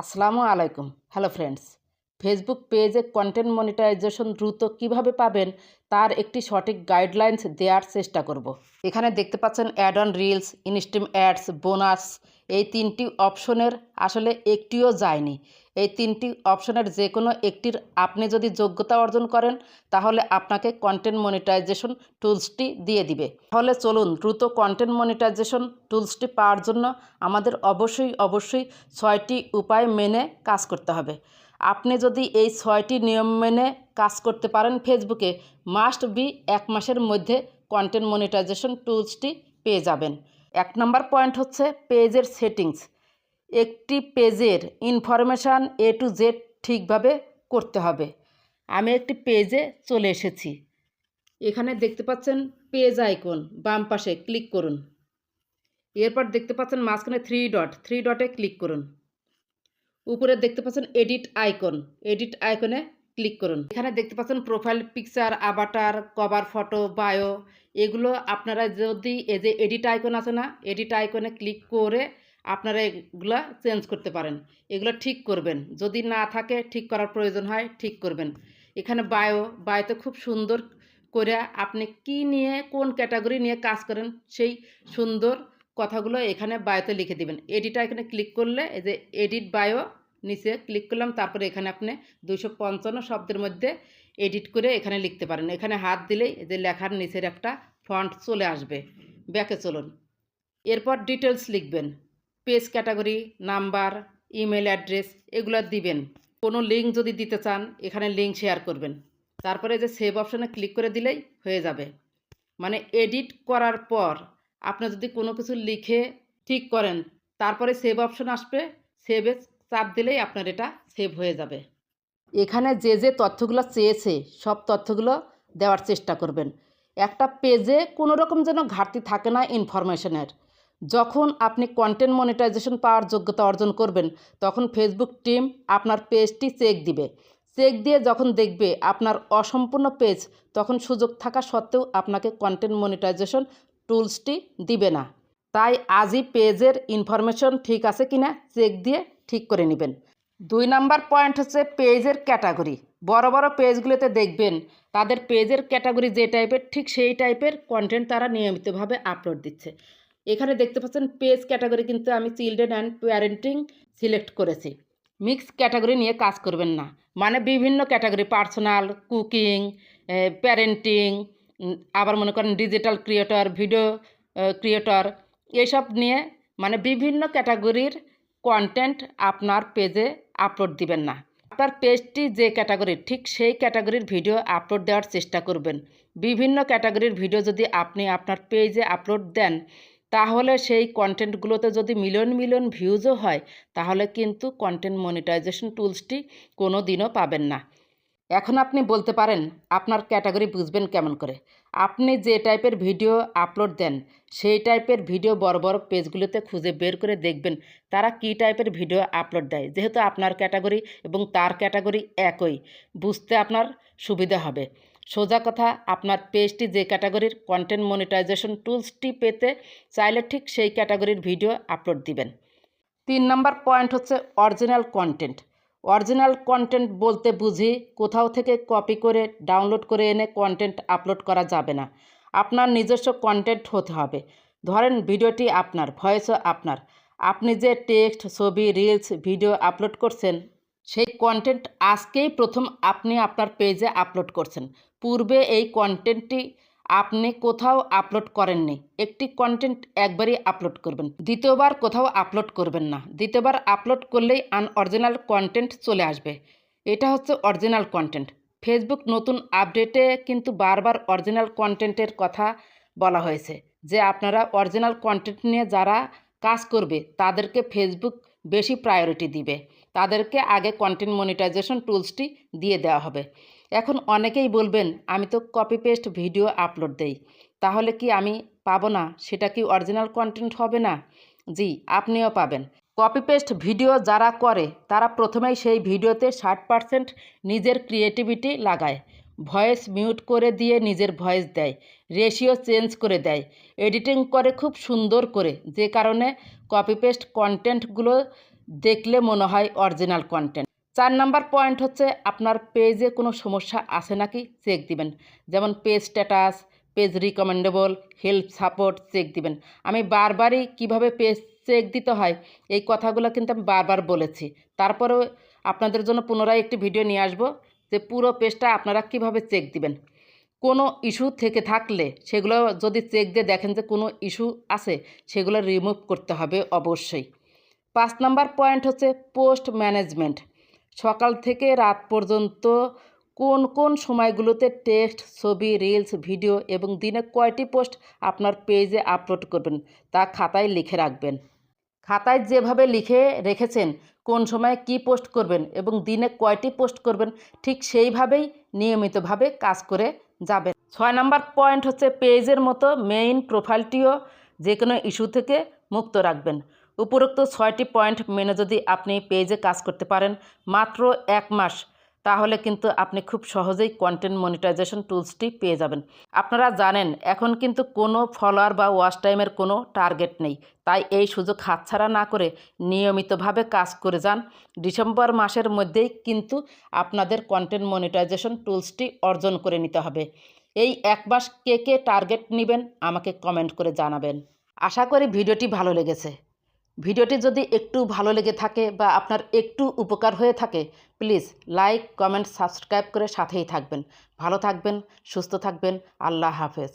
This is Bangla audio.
আসসালামু আলাইকুম। হ্যালো ফ্রেন্ডস ফেসবুক পেজে কন্টেন্ট মনিটাইজেশন দ্রুত কীভাবে পাবেন, তার একটি সঠিক গাইডলাইন্স দেওয়ার চেষ্টা করব। এখানে দেখতে পাচ্ছেন ad on reels instream ads bonus এই তিনটি অপশনের আসলে একটিও যায়নি। এই তিনটি অপশনের যে কোনো একটির আপনি যদি যোগ্যতা অর্জন করেন, তাহলে আপনাকে কন্টেন্ট মনিটাইজেশন টুলসটি দিয়ে দিবে। তাহলে চলুন দ্রুত কন্টেন্ট মনিটাইজেশন টুলসটি পাওয়ার জন্য আমাদের অবশ্যই অবশ্যই ছয়টি উপায় মেনে কাজ করতে হবে। আপনি যদি এই ছয়টি নিয়ম মেনে কাজ করতে পারেন ফেসবুকে মাস্ট বি এক মাসের মধ্যে কন্টেন্ট মনিটাইজেশন টুলসটি পেয়ে যাবেন। এক নম্বর পয়েন্ট হচ্ছে পেজের সেটিংস একটি পেজের ইনফরমেশান এ টু জেড ঠিকভাবে করতে হবে। আমি একটি পেজে চলে এসেছি। এখানে দেখতে পাচ্ছেন পেজ আইকন বাম পাশে ক্লিক করুন। এরপর দেখতে পাচ্ছেন মাঝখানে থ্রি ডট থ্রি ডটে ক্লিক করুন। উপরে দেখতে পাচ্ছেন এডিট আইকন এডিট আইকনে ক্লিক করুন। এখানে দেখতে পাচ্ছেন profile picture avatar cover photo bio এগুলো আপনারা যদি এই যে এডিট আইকন আছে না এডিট আইকনে ক্লিক করে আপনারা এগুলো চেঞ্জ করতে পারেন। এগুলো ঠিক করবেন। যদি না থাকে, ঠিক করার প্রয়োজন হয়, ঠিক করবেন। এখানে বায়ো বায়োতে খুব সুন্দর করে আপনি কি নিয়ে, কোন ক্যাটাগরি নিয়ে কাজ করেন, সেই সুন্দর কথাগুলো এখানে বায়োতে লিখে দিবেন। এডিট এখানে ক্লিক করলে, এই যে এডিট বায়ো নিচে ক্লিক করলাম, তারপরে এখানে আপনি দুশো পঞ্চান্ন শব্দের মধ্যে এডিট করে এখানে লিখতে পারেন। এখানে হাত দিলেই যে লেখার নিচের একটা ফন্ট চলে আসবে। ব্যাকে চলুন। এরপর ডিটেলস লিখবেন। Page category, number email address এগুলো দিবেন। কোনো লিঙ্ক যদি দিতে চান, এখানে লিঙ্ক শেয়ার করবেন। তারপরে যে সেভ অপশানে ক্লিক করে দিলেই হয়ে যাবে। মানে এডিট করার পর আপনি যদি কোনো কিছু লিখে ঠিক করেন, তারপরে সেভ অপশন আসবে, সেভে চাপ দিলেই আপনার এটা সেভ হয়ে যাবে। এখানে যে যে তথ্যগুলো চেয়েছে, সব তথ্যগুলো দেওয়ার চেষ্টা করবেন। একটা পেজে কোনো রকম যেন ঘাটতি থাকে না ইনফরমেশনের যখন আপনি কন্টেন্ট মনিটাইজেশন পাওয়ার যোগ্যতা অর্জন করবেন, তখন ফেসবুক টিম আপনার পেজটি চেক দিবে। চেক দিয়ে যখন দেখবে আপনার অসম্পূর্ণ পেজ তখন সুযোগ থাকা সত্ত্বেও আপনাকে কন্টেন্ট মনিটাইজেশন টুলসটি দিবে না। তাই আজই পেজের ইনফরমেশন ঠিক আছে কি না চেক দিয়ে ঠিক করে নেবেন। দুই নাম্বার পয়েন্ট হচ্ছে পেজের ক্যাটাগরি বড় বড় পেজগুলোতে দেখবেন, তাদের পেজের ক্যাটাগরি যে টাইপের ঠিক সেই টাইপের কন্টেন্ট তারা নিয়মিতভাবে আপলোড দিচ্ছে। এখানে দেখতে পাচ্ছেন পেজ ক্যাটাগরি কিন্তু আমি চিলড্রেন অ্যান্ড প্যারেন্টিং সিলেক্ট করেছি। মিক্স ক্যাটাগরি নিয়ে কাজ করবেন না। মানে বিভিন্ন ক্যাটাগরি, পার্সোনাল, কুকিং প্যারেন্টিং আবার মনে করেন ডিজিটাল ক্রিয়েটর, ভিডিও ক্রিয়েটর, এসব নিয়ে মানে বিভিন্ন ক্যাটাগরির কন্টেন্ট আপনার পেজে আপলোড দিবেন না। আপনার পেজটি যে ক্যাটাগরির ঠিক সেই ক্যাটাগরির ভিডিও আপলোড দেওয়ার চেষ্টা করবেন। বিভিন্ন ক্যাটাগরির ভিডিও যদি আপনি আপনার পেজে আপলোড দেন তাহলে সেই কন্টেন্টগুলোতে যদি মিলিয়ন মিলিয়ন ভিউজও হয়, তাহলে কিন্তু কন্টেন্ট মনিটাইজেশন টুলসটি কোনো দিনও পাবেন না। এখন আপনি বলতে পারেন, আপনার ক্যাটাগরি বুঝবেন কেমন করে। আপনি যে টাইপের ভিডিও আপলোড দেন, সেই টাইপের ভিডিও বড় বড় পেজগুলোতে খুঁজে বের করে দেখবেন, তারা কী টাইপের ভিডিও আপলোড দেয়। যেহেতু আপনার ক্যাটাগরি এবং তার ক্যাটাগরি একই, বুঝতে আপনার সুবিধা হবে। সোজা কথা, আপনার পেজটি যে ক্যাটাগরির কন্টেন্ট মনিটাইজেশন টুলসটি পেতে চাইলে ঠিক সেই ক্যাটাগরির ভিডিও আপলোড দিবেন। তিন নম্বর পয়েন্ট হচ্ছে অরিজিনাল কন্টেন্ট। অরিজিনাল কন্টেন্ট বলতে বুঝি কোথাও থেকে কপি করে, ডাউনলোড করে এনে কন্টেন্ট আপলোড করা যাবে না। আপনার নিজস্ব কন্টেন্ট হতে হবে। ধরেন ভিডিওটি আপনার, ভয়েসও আপনার। আপনি যে টেক্সট, ছবি, রিলস, ভিডিও আপলোড করছেন সেই কন্টেন্ট আজকেই প্রথম আপনি আপনার পেজে আপলোড করছেন। পূর্বে এই কন্টেন্টটি আপনি কোথাও আপলোড করেননি। একটি কন্টেন্ট একবারই আপলোড করবেন। দ্বিতীয়বার কোথাও আপলোড করবেন না। দ্বিতীয়বার আপলোড করলেই আনঅরিজিনাল কন্টেন্ট চলে আসবে। এটা হচ্ছে অরিজিনাল কন্টেন্ট ফেসবুক নতুন আপডেটে কিন্তু বারবার অরিজিনাল কন্টেন্টের কথা বলা হয়েছে যে আপনারা অরিজিনাল কন্টেন্ট নিয়ে যারা কাজ করবে, তাদেরকে ফেসবুক বেশি প্রায়োরিটি দিবে। তাদেরকে আগে কন্টেন্ট মনিটাইজেশন টুলসটি দিয়ে দেওয়া হবে। এখন অনেকেই বলবেন, আমি তো কপি পেস্ট ভিডিও আপলোড দেই, তাহলে কি আমি পাবো না? সেটা কি অরিজিনাল কন্টেন্ট হবে না? জি, আপনিও পাবেন। কপি পেস্ট ভিডিও যারা করে, তারা প্রথমেই সেই ভিডিওতে ষাট পার্সেন্ট নিজের ক্রিয়েটিভিটি লাগায়। ভয়েস মিউট করে দিয়ে নিজের ভয়েস দেয়। রেশিও চেঞ্জ করে দেয়। এডিটিং করে খুব সুন্দর করে। যে কারণে কপি পেস্ট কন্টেন্টগুলো দেখলে মনে হয় অরিজিনাল কন্টেন্ট চার নাম্বার পয়েন্ট হচ্ছে, আপনার পেজে কোনো সমস্যা আছে নাকি? চেক দিবেন। যেমন page status page recommendable help support check দিবেন। আমি বারবারই কীভাবে পেজ চেক দিতে হয়, এই কথাগুলো কিন্তু আমি বারবার বলেছি। তারপরেও আপনাদের জন্য পুনরায় একটি ভিডিও নিয়ে আসব, যে পুরো পেজটা আপনারা কীভাবে চেক দিবেন। কোনো ইস্যু থেকে থাকলে, সেগুলো যদি চেক দিয়ে দেখেন যে কোনো ইস্যু আছে, সেগুলো রিমুভ করতে হবে অবশ্যই। পাঁচ নাম্বার পয়েন্ট হচ্ছে পোস্ট ম্যানেজমেন্ট। সকাল থেকে রাত পর্যন্ত কোন কোন সময়গুলোতে টেক্সট, ছবি, রিলস, ভিডিও এবং দিনে কয়টি পোস্ট আপনার পেজে আপলোড করবেন তা খাতায় লিখে রাখবেন। খাতায় যেভাবে লিখে রেখেছেন, কোন সময় কি পোস্ট করবেন এবং দিনে কয়টি পোস্ট করবেন, ঠিক সেইভাবেই নিয়মিতভাবে কাজ করে যাবেন। ছয় নাম্বার পয়েন্ট হচ্ছে পেজের মতো মেইন প্রোফাইলটিও যে কোনো ইস্যু থেকে মুক্ত রাখবেন। উপরোক্ত ছয়টি পয়েন্ট মেনে যদি আপনি পেজে কাজ করতে পারেন মাত্র এক মাস, তাহলে কিন্তু আপনি খুব সহজেই কন্টেন্ট মনিটাইজেশন টুলসটি পেয়ে যাবেন। আপনারা জানেন, এখন কিন্তু কোনো ফলোয়ার বা ওয়াচ টাইমের কোনো টার্গেট নেই। তাই এই সুযোগ হাতছাড়া না করে নিয়মিতভাবে কাজ করে যান। ডিসেম্বর মাসের মধ্যেই কিন্তু আপনাদের কন্টেন্ট মনিটাইজেশন টুলসটি অর্জন করে নিতে হবে। এই এক মাস কে কে টার্গেট নেবেন আমাকে কমেন্ট করে জানাবেন। আশা করি ভিডিওটি ভালো লেগেছে। ভিডিওটি যদি একটু ভালো লেগে থাকে বা আপনার একটু উপকার হয়ে থাকে প্লিজ লাইক কমেন্ট সাবস্ক্রাইব করে সাথেই থাকবেন। ভালো থাকবেন, সুস্থ থাকবেন। আল্লাহ হাফেজ।